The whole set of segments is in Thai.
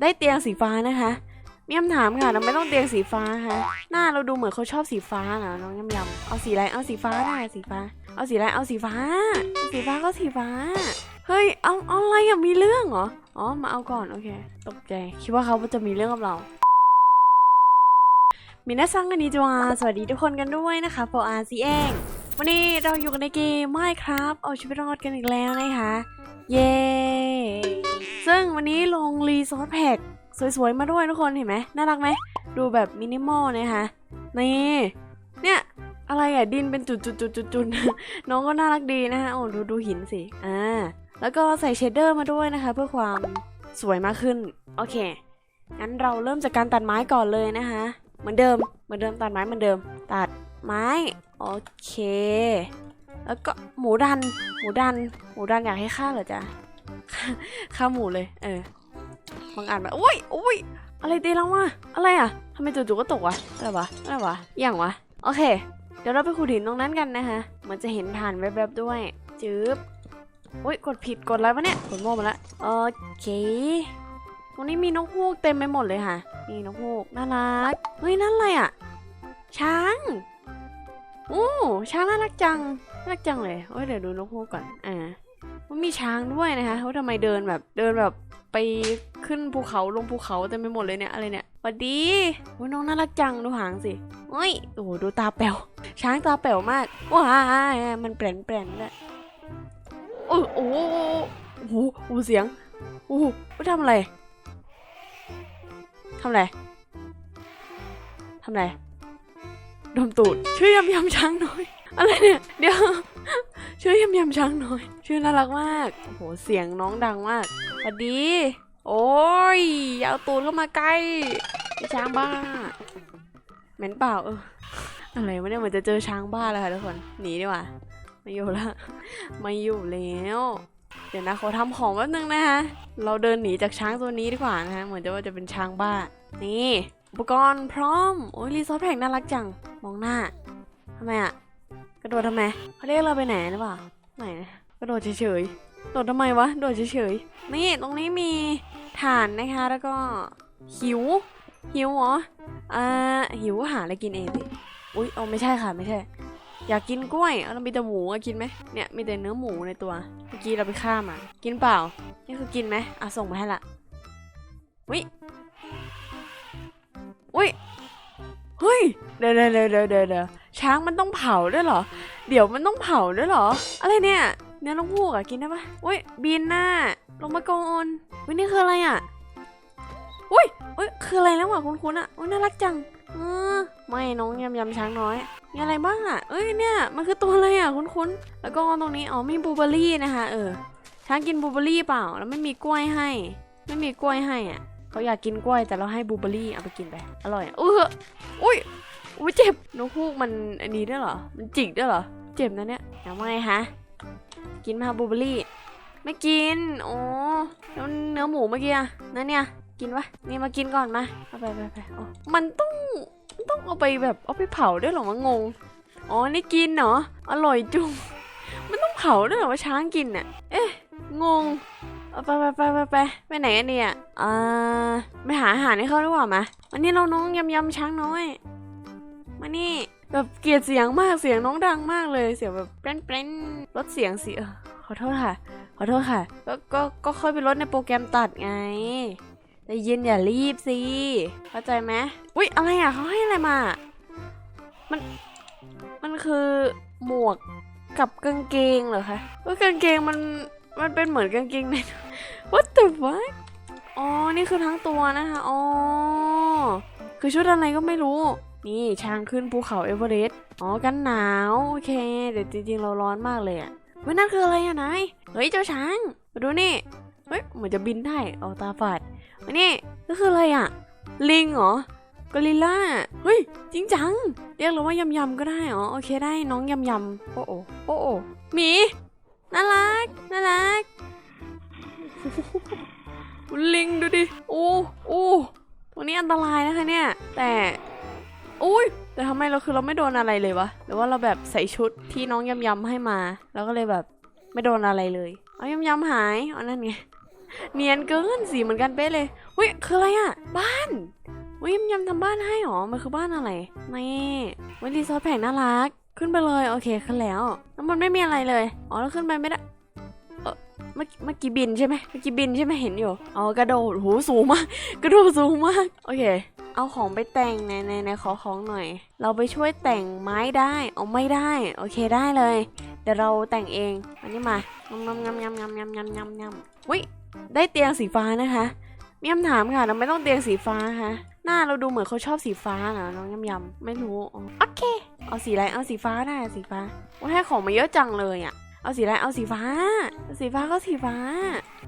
ได้เตียงสีฟ้านะคะ มีคำถามค่ะทำไม่ต้องเตียงสีฟ้าคะหน้าเราดูเหมือนเขาชอบสีฟ้านะน้องยำยำเอาสีอะไรเอาสีฟ้าได้สีฟ้า เอาสีอะไรเอาสีฟ้า สีฟ้าก็สีฟ้า เฮ้ยเอาเอาอะไรอะมีเรื่องเหรอ อ๋อมาเอาก่อนโอเค ตกใจคิดว่าเขาจะมีเรื่องกับเรามินาซังกันดีจวาสวัสดีทุกคนกันด้วยนะคะโฟอาร์ซีเองวันนี้เราอยู่กันในเกมไม่ครับ เอาชีวิตรอดกันอีกแล้วนะคะ เย้ ซึ่งวันนี้ลงรีซอสแพ็กสวยๆ มาด้วยทุกคนเห็นไหมน่ารักไหม ดูแบบมินิมอลนะคะนี่ เนี่ย อะไรอะดินเป็นจุดๆๆๆน้องก็น่ารักดีนะคะโอ้ดูดูหินสิอ่าแล้วก็ใส่เชดเดอร์มาด้วยนะคะ เพื่อความสวยมากขึ้น โอเค งั้นเราเริ่มจากการตัดไม้ก่อนเลยนะคะ เหมือนเดิม เหมือนเดิมตัดไม้เหมือนเดิม ตัดไม้ โอเค แล้วก็หมูดัน หมูดัน หมูดันอยากให้ฆ่าเหรอจ๊ะ ฆ่าหมูเลย เออบางอ่านแบบอุ้ยอุ้ยอะไรตีแล้ววะอะไรอะทำไมจู่ๆก็ตกวะอะไรวะอะไรวะอย่างวะ โอเค เดี๋ยวเราไปขุดหินตรงนั้นกันนะคะเหมือนจะเห็นฐานแวบๆด้วย จืบอุ้ยกดผิดกดอะไรวะเนี่ยกดโม่มาละโอเคตรงนี้มีนกฮูกเต็มไปหมดเลยค่ะนี่นกฮูกน่ารักเฮ้ยนั่นอะไรอะ ช้างโอ้ช้างน่ารักจังน่ารักจังเลยโอ้ยเดี๋ยวดูนกฮูกก่อนอ่า มันมีช้างด้วยนะคะเขาทำไมเดินแบบเดินแบบไปขึ้นภูเขาลงภูเขาเต็มไปหมดเลยเนี่ยอะไรเนี่ยสวัสดีโอ้ยน้องน่ารักจังดูหางสิโอ้ยโอ้โหดูตาแป๋วช้างตาแป๋วมากว้ายมันแปลนแปลนด้วยโอ้โหโอ้โหโอ้เสียงโอ้โหทำอะไรทำอะไรทำอะไรดมตูดช่วยยำยำช้างหน่อยอะไรเนี่ยเดี๋ยว ชื่อยำยำช้างน้อย ชื่อน่ารักมากโอ้โหเสียงน้องดังมากสวัสดี โอ้ยเอาตูดเข้ามาใกล้ไอ้ช้างบ้าเหม็นเปล่าเอออะไรวะเนี่ยเหมือนจะเจอช้างบ้าแล้วค่ะทุกคนหนีดีกว่าไม่อยู่ละไม่อยู่แล้วเดี๋ยวนะขอทำของแป๊บนึงนะคะเราเดินหนีจากช้างตัวนี้ดีกว่านะคะเหมือนจะว่าจะเป็นช้างบ้า นี่อุปกรณ์พร้อม โอ้ยรีซอสแพ็กน่ารักจัง มองหน้าทำไมอะ กระโดดทำไมเขาเรียกเราไปไหนหรือเปล่าไหนนะกระโดดเฉยๆโดดทำไมวะโดดเฉยๆนี่ตรงนี้มีถ่านนะคะแล้วก็หิว หิวเหรออ่าหิวก็หาอะไรกินเองสิอุ๊ยเอาไม่ใช่ค่ะไม่ใช่ อยากกินกล้วยเอาเรามีแต่หมูกินไหมเนี่ยมีแต่เนื้อหมูในตัวเมื่อกี้เราไปฆ่ามากินเปล่านี่คือกินไหมอะส่งมาให้ละอุ๊ยอุ๊ย เฮ้ยเดี๋ยวเดี๋ยวเดี๋ยวเดี๋ยวเดี๋ยวช้างมันต้องเผาด้วยเหรอ เดี๋ยวมันต้องเผาด้วยเหรอ อะไรเนี่ยเนื้อลงพูกอะกินได้ปะอุ้ยบีนหน้า ลงมาก่อนอุ้ยนี่คืออะไรอะอุ้ยอุ้ยคืออะไรแล้วอะคุณคุณอะอุ้ยน่ารักจังเออไม่น้องยำยำช้างน้อย มีอะไรบ้างอะเอ้ยเนี่ยมันคือตัวอะไรอะคุณคุณแล้วก็ตรงนี้อ๋อมีบูเบอรี่นะคะเออช้างกินบูเบอรี่เปล่าแล้วไม่มีกล้วยให้ ไม่มีกล้วยให้อะ เขาอยากกินกล้วยแต่เราให้บลูเบอร์รี่เอาไปกินไป อร่อยอะเอออุ้ยอุ้ยเจ็บนกฮูกมันอันนี้ด้วยเหรอ มันจิกด้วยเหรอ เจ็บนะเนี่ยยังไงฮะ กินมาบลูเบอร์รี่ ไม่กิน โอ้แล้วเนื้อหมูเมื่อกี้อะนั่นเนี่ย กินปะนี่มากินก่อนมาเอาไปไปไปอ๋อมันต้องต้องเอาไปแบบเอาไปเผาด้วยเหรอมางง อ๋อ นี่กินเหรอ อร่อยจุงมันต้องเผาด้วยเหรอว่าช้างกินน่ะ เอ๊ะ งงเอา ไปไปไปไปไปไปไหนกันเนี่ยอ่าไปหาอาหารให้เขาดีกว่ามาวันนี้เราน้องยำยำช้างน้อย มานี่แบบเกลียดเสียงมากเสียงน้องดังมากเลยเสียงแบบแป้นแป้นลดเสียงสิเออขอโทษค่ะ ขอโทษค่ะ ก็ก็ก็ค่อยไปลดในโปรแกรมตัดไงแต่เย็นอย่ารีบสิเข้าใจไหมอุ๊ยอะไรอะเขาให้อะไรมา มัน มันคือหมวกกับกางเกงเหรอคะว่ากางเกงมัน มันเป็นเหมือนกางเกงใน What the fuck อ๋อ นี่คือทั้งตัวนะคะ อ๋อ คือชุดอะไรก็ไม่รู้ นี่ช้างขึ้นภูเขาเอเวอเรสต์ อ๋อ กันหนาว โอเคเดี๋ยวจริงๆ เราร้อนมากเลยอะเฮ้ยนั่นคืออะไรอะนาย เฮ้ย เจ้าช้าง มาดูนี่ เฮ้ย เหมือนจะบินได้เอาตาฝาดมานี่ก็คืออะไรอะลิงเหรอกอริลล่า เฮ้ย จริงจัง เรียกเราว่ายำยำๆก็ได้อ๋อ โอเคได้น้องยำยำๆโอ้โอโอ้โอหมี น่ารัก น่ารัก ลิงดูดิ โอ้โอ้ตรงนี้อันตรายนะคะเนี่ย แต่อุ้ยแต่ทำไมเราคือเราไม่โดนอะไรเลยวะ หรือว่าเราแบบใส่ชุดที่น้องยำยำให้มา แล้วก็เลยแบบไม่โดนอะไรเลย เอายำยำหายเอานั่นไง เนียนเกินสีเหมือนกันเป๊ะเลยเฮ้ยคืออะไรอะบ้านเฮ้ยยำยำทำบ้านให้หรอ มันคือบ้านอะไร นี่เวันรีซอสแผงน่ารัก ขึ้นไปเลยโอเคขึ้นแล้วแล้วมันไม่มีอะไรเลยอ๋อแล้วขึ้นไปไม่ได้เออเมื่อเมื่อกี้บินใช่ไหมเมื่อกี้บินใช่ไหมเห็นอยู่อ๋อกระโดดโหสูงมากกระโดดสูงมากโอเค เอาของไปแต่งในในในขอของหน่อย เราไปช่วยแต่งไม้ได้เอาไม่ได้โอเคได้เลยเดี๋ยวเราแต่งเองอันนี้มางำงำงำงำงำงำงำงำงำวิได้เตียงสีฟ้านะคะมีคำถามค่ะเราไม่ต้องเตียงสีฟ้าค่ะหน้าเราดูเหมือนเขาชอบสีฟ้าเหรอน้องยำยำไม่รู้โอเค เอาสีอะไรเอาสีฟ้าได้สีฟ้าว่าให้ของมาเยอะจังเลยอะ เอาสีอะไรเอาสีฟ้า สีฟ้าก็สีฟ้า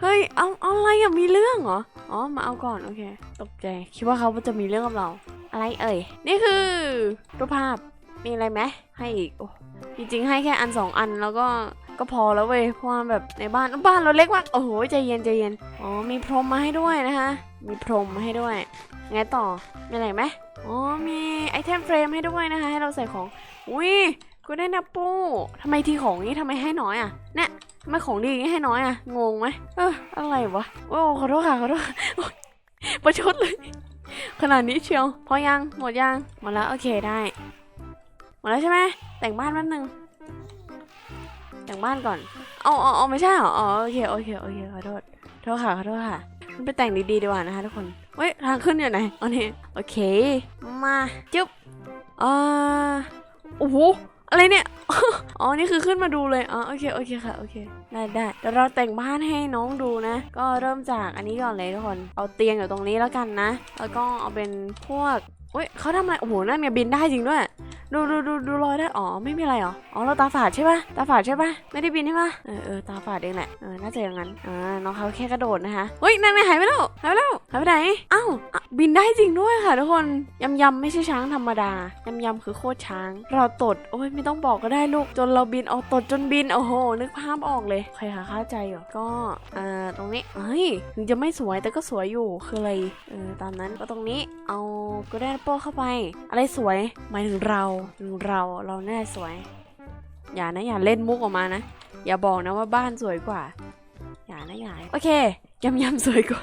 เฮ้ยเอาเอาอะไรอะมีเรื่องเหรออ๋อมาเอาก่อนโอเค ตกใจคิดว่าเขาจะมีเรื่องกับเรา อะไรเอ่ยนี่คือรูปภาพมีอะไรไหมให้อีกโอ้จริงๆให้แค่อันสองอันแล้วก็ก็พอแล้วเว้ยเพราะว่าแบบในบ้านบ้านเราเล็กมากโอ้โหใจเย็นใจเย็นอ๋อมีพรมมาให้ด้วยนะคะ มีพรมมาให้ด้วยไงต่อมีอะไรไหม อ๋อมีไอเทมเฟรมให้ด้วยนะคะ ให้เราใส่ของ อุ้ยกูได้นับปูทำไมทีของนี้ทำไมให้น้อยอะเนี่ยทำไมของดีอย่างนี้ให้น้อยอะ งงไหมเอออะไรวะ โอ้ขอโทษค่ะขอโทษประชดเลย ขนาดนี้เชียว พอยัง หมดยัง หมดแล้วโอเคได้ หมดแล้วใช่ไหม แต่งบ้านแป๊บนึง แต่งบ้านก่อนเอาเอาเอาไม่ใช่เหรอ อ๋อโอเคโอเคโอเคขอโทษ โทษค่ะขอโทษค่ะ มันไปแต่งดีๆดีกว่านะคะทุกคน เฮ้ยทางขึ้นอยู่ไหนอันนี้โอเค มาจุ๊บอ่าโอ้โหอะไรเนี่ย อ๋อ นี่คือขึ้นมาดูเลย อ๋อ โอเค โอเคค่ะ โอเค ได้ได้เดี๋ยวเราแต่งบ้านให้น้องดูนะ ก็เริ่มจากอันนี้ก่อนเลยทุกคน เอาเตียงอยู่ตรงนี้แล้วกันนะ แล้วก็เอาเป็นพวกเฮ้ยเขาทำอะไร โอ้โห นั่นเนี่ยบินได้จริงด้วย ดูดูดูดูรอยได้อ๋อไม่มีอะไรเหรออ๋อเราตาฝาดใช่ปะตาฝาดใช่ปะไม่ได้บินใช่ปะเออเออตาฝาดเองแหละเออน่าจะอย่างนั้นอ่าน้องเขาแค่กระโดดนะคะเฮ้ยนั่นไงหายไปแล้วหายไปแล้วหายไปไหนอ้าวบินได้จริงด้วยค่ะทุกคนยำยำไม่ใช่ช้างธรรมดายำยำคือโคตรช้าง เราตดโอ้ยไม่ต้องบอกก็ได้ลูกจนเราบินเอาตดจนบินโอ้โหนึกภาพออกเลยใครหาเข้าใจอยู่ก็อ่าตรงนี้เฮ้ยถึงจะไม่สวยแต่ก็สวยอยู่คืออะไรเออตามนั้นก็ตรงนี้เอาก็ได้โป้เข้าไป อะไรสวยหมายถึงเราเราเราแน่สวย อย่านะอย่าเล่นมุกออกมานะ อย่าบอกนะว่าบ้านสวยกว่า อย่านะอย่าโอเคยำยำสวยกว่า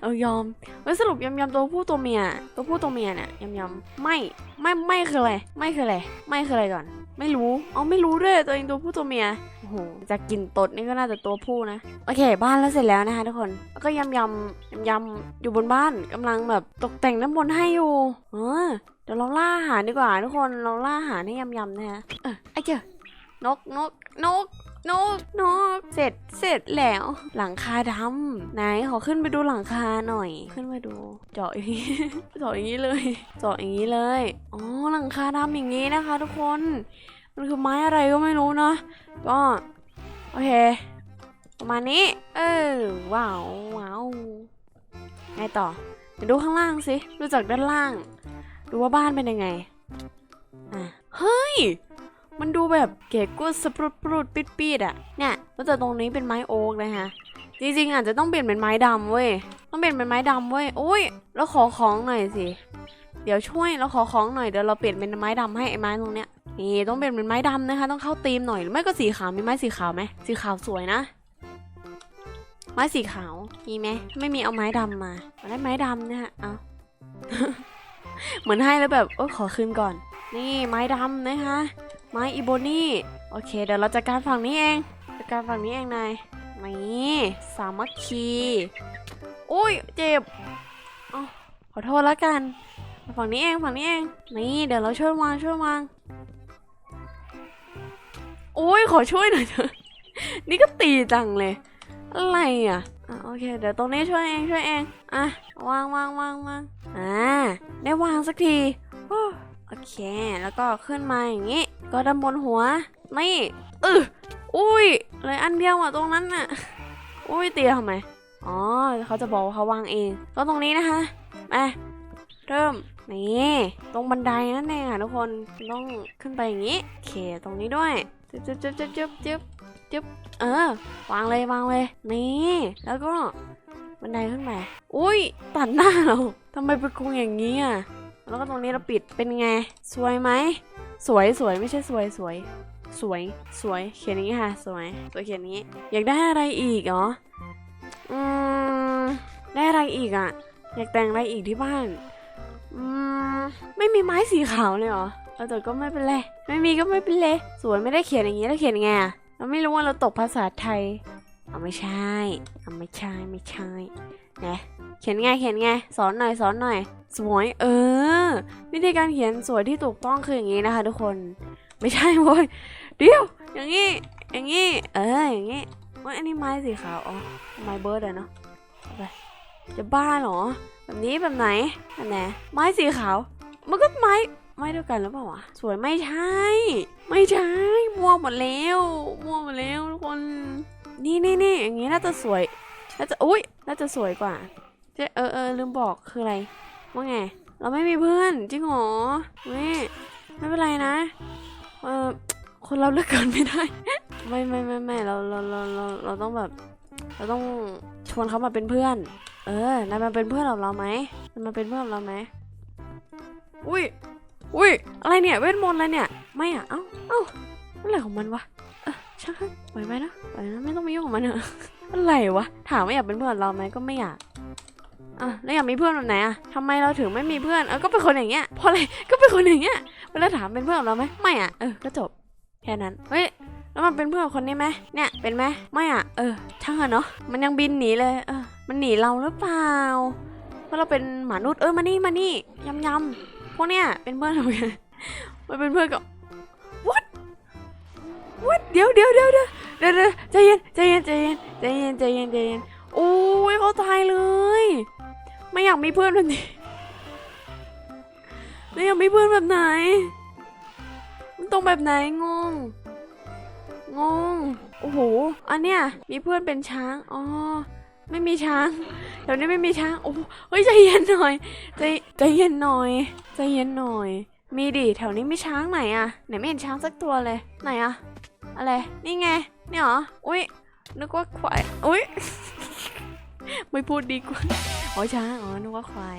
เอายอมเฮ้สรุปยำยำตัวผู้ตัวเมีย ตัวผู้ตัวเมียเนี่ยยำยำไม่ไม่ไม่คืออะไรไม่คืออะไรไม่คืออะไรก่อน ไม่รู้เอาไม่รู้ด้วยตัวเองตัวผู้ตัวเมียโอ้โหจากกลิ่นตดนี่ก็น่าจะตัวผู้นะโอเค บ้านแล้วเสร็จแล้วนะคะทุกคนแล้วก็ยำยำยำยำอยู่บนบ้านกำลังแบบตกแต่งน้ำบนให้อยู่เออ ดี๋ยวเราล่าอาหารดีกว่าทุกคนเราล่าอาหารให้ยำยำนะฮะเออไอ้เจ้านกนกนกนกนกเสร็จเสร็จแล้ว หลังคาดำไหนขอขึ้นไปดูหลังคาหน่อย ขึ้นมาดู เจาะอย่างนี้เจาะอย่างนี้เลยเจาะอย่างนี้เลยอ๋อหลังคาดำอย่างนี้นะคะ ทุกคน มันคือไม้อะไรก็ไม่รู้เนาะก็โอเคประมาณนี้ เออว้าวว้าวไงต่อเดี๋ยวดูข้างล่างสิดูจากด้านล่าง ดูว่าบ้านเป็นยังไง อะ เฮ้ย มันดูแบบเก๋กุดสปรุดปรุดปิดปิดอะเนี่ยแล้วแต่ตรงนี้เป็นไม้โอ๊กนะคะจริงๆอาจจะต้องเปลี่ยนเป็นไม้ดำเว้ย ต้องเปลี่ยนเป็นไม้ดำเว้ยโอ้ย แล้วขอของหน่อยสิ เดี๋ยวช่วยเราขอของหน่อย เดี๋ยวเราเปลี่ยนเป็นไม้ดำให้ไอ้ไม้ตรงเนี้ย นี่ต้องเปลี่ยนเป็นไม้ดำนะคะ ต้องเข้าธีมหน่อยหรือไม่ก็สีขาว มีไม้สีขาวไหมสีขาวสวยนะ ไม้สีขาว มีไหม ไม่มีเอาไม้ดำมาเอาได้ไม้ดำนี่ยฮะ เอา เหมือนให้แล้วแบบโอ้ขอคืนก่อน นี่ไม้ดำนะคะ ไม้อีโบนี่โอเค เดี๋ยวเราจัดการฝั่งนี้เองจัดการฝั่งนี้เองนายนี่สามัคคีอุ้ยเจ็บอ๋อขอโทษแล้วกันฝั่งนี้เองฝั่งนี้เองนี่เดี๋ยวเราช่วยวางช่วยวางโอ้ยขอช่วยหน่อยเถอะนี่ก็ตีจังเลย อะไรอะ อะโอเค เดี๋ยวตรงนี้ช่วยเองช่วยเองอะวางวางวางวางอ่าได้วางสักทีโอเค แล้วก็ขึ้นมาอย่างนี้ ก็ด้านบนหัวนี่เอออุ้ยเลยอันเดียวอะตรงนั้นน่ะอุ้ยเตียทำไมอ๋อเขาจะบอกว่าเขาวางเองก็ตรงนี้นะคะมาเริ่มนี่ตรงบันไดนั่นเองอะทุกคนต้องขึ้นไปอย่างนี้โอเคตรงนี้ด้วยจึ๊บจึ๊บจึ๊บจึ๊บจึ๊บ จึ๊บเออ วางเลยวางเลย นี่ แล้วก็บันไดขึ้นไปอุ้ยตัดหน้าเราทำไมเป็นกรุงอย่างนี้อะ แล้วก็ตรงนี้เราปิดเป็นไง สวยไหม สวยสวยไม่ใช่สวยสวย สวยสวยเขียนอย่างนี้ค่ะ สวยสวยเขียนนี้ อยากได้อะไรอีกเหรออืมได้อะไรอีกอะอยากแต่งอะไรอีกที่บ้านอืมไม่มีไม้สีขาวเลยเหรอเออแต่ก็ไม่เป็นไร ไม่มีก็ไม่เป็นไร สวยไม่ได้เขียนอย่างนี้แล้วเขียนยังไงอะ เราไม่รู้ว่าเราตกภาษาไทยเอาไม่ใช่เอาไม่ใช่ไม่ใช่นะเขียนไงเขียนไงสอนหน่อยสอนหน่อย สวยเออ วิธีการเขียนสวยที่ถูกต้องคืออย่างนี้นะคะ ทุกคนไม่ใช่โว้ยเดี๋ยวอย่างนี้อย่างนี้เอออย่างนี้ว่าอันนี้ไม้สีขาวอ๋อไม้เบิร์ดอะเนาะไปจะบ้าเหรอ แบบนี้แบบไหนอันไหนไม้สีขาว มันก็ไม้ ไม้เดียวกันหรือเปล่าวะสวยไม่ใช่ ไม่ใช่มั่วหมดแล้วมั่วหมดแล้วทุกคน นี่นี่นี่อย่างนี้น่าจะสวยน่าจะอุ้ยน่าจะสวยกว่าเจ๊เออเออลืมบอกคืออะไรว่าไง เราไม่มีเพื่อนจริงเหรอเว้ไม่เป็นไรนะเออคนเราเลือกกันไม่ได้ ไม่ไม่ไม่ไม่เราเราเราเราเราต้องแบบ เราต้องชวนเขามาเป็นเพื่อน เออนายมาเป็นเพื่อนกับเราไหมนายมาเป็นเพื่อนกับเราไหมอุ้ย อุ้ยอะไรเนี่ยเวทมนต์อะไรเนี่ย ไม่อะ เอ้าเอ้าอะไรของมันวะเออช่างปล่อยไปนะปล่อยนะไม่ต้องมายุ่งกับมันเถอะอะไรวะถามว่าอยากเป็นเพื่อนเราไหมก็ไม่อยากอะแล้วอยากมีเพื่อนแบบไหนอะทำไมเราถึงไม่มีเพื่อนเออก็เป็นคนอย่างเงี้ยเพราะอะไรก็เป็นคนอย่างเงี้ยเวลาถามเป็นเพื่อนเราไหมไม่อะเออก็จบแค่นั้นเฮ้ยแล้วมันเป็นเพื่อนคนนี้ไหมเนี่ยเป็นไหมไม่อะเออช่างอะเนาะมันยังบินหนีเลยเออมันหนีเราหรือเปล่าเพราะเราเป็นหมานุษย์เออมานี่มานี่ยำยำ วกเนี้ยเป็นเพื่อนกับกันมันเป็นเพื่อนกับ what what เดี๋ยวเดี๋ยวเดี๋ยวเดี๋ยวเดี๋ยวเดี๋ยวใจเย็นใจเย็นใจเย็นใจเย็นใจเย็นใจเย็นโอ้ยเขาตายเลย ไม่อยากมีเพื่อนแบบนี้ไม่อยากมีเพื่อนแบบไหนมันต้องแบบไหนงงงง โอ้โห อันเนี้ยมีเพื่อนเป็นช้าง อ๋อ ไม่มีช้างแถวนี้ไม่มีช้างโอ้เฮ้ยใจเย็นหน่อยใจใจเย็นหน่อยใจเย็นหน่อย มีดิแถวนี้มีช้างไหนอะไหนไม่เห็นช้างสักตัวเลยไหนอะอะไรนี่ไงเนี่ยเหรออุ้ยนึกว่าควายอุ้ยไม่พูดดีกว่าอ๋อช้างอ๋อนึกว่าควาย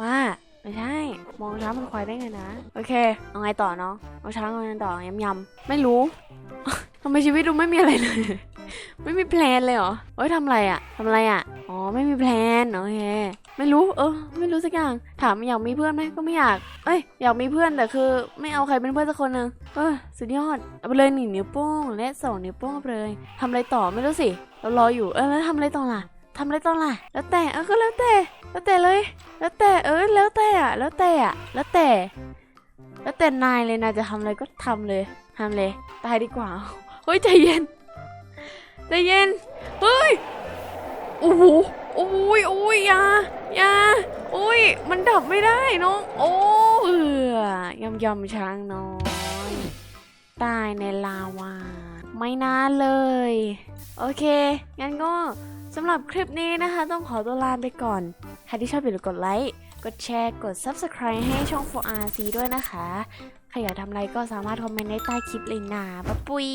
ว่าไม่ใช่ มองช้างเป็นควายได้ไงนะ โอเค เอาไงต่อเนาะเอาช้างเอาไงต่อยำยำไม่รู้ทำไมชีวิตดูไม่มีอะไรเลย ไม่มีแพลนเลยเหรอเอ้ยทำอะไรอะทำอะไรอะอ๋อไม่มีแพลนโอเคไม่รู้ เออ ไม่รู้สักอย่าง ถามอยากมีเพื่อนไหมก็ไม่อยาก เอ้ย อยากมีเพื่อนแต่คือ ไม่เอาใครเป็นเพื่อนสักคนนึงเออสุดยอด เอาไปเลยหนึ่งนิ้วโป้งและสองนิ้วโป้งเอาไปเลยทำอะไรต่อไม่รู้สิ เรารออยู่ เออแล้วทำอะไรต่อล่ะทำอะไรต่อล่ะ แล้วแต่ เออก็แล้วแต่ แล้วแต่เลย แล้วแต่ เออ แล้วแต่อะแล้วแต่อะแล้วแต่ แล้วแต่นายเลยนายจะทำอะไรก็ทำเลยทำเลย ตายดีกว่า เฮ้ยใจเย็น ใจเย็น เฮ้ยโอ้โหโอ้ยโอ้ยยายาโอ้ย มันดับไม่ได้น้อง โอ้เอือยำยำช้างน้อย ตายในลาวา ไม่นานเลย โอเค งั้นก็สำหรับคลิปนี้นะคะ ต้องขอตัวลาไปก่อน ใครที่ชอบอย่าลืมกดไลค์ กดแชร์ กด Subscribe ให้ช่อง 4RC ด้วยนะคะ ใครอยากทำอะไรก็สามารถคอมเมนต์ได้ใต้คลิปเลยนะ บ๊ายปุย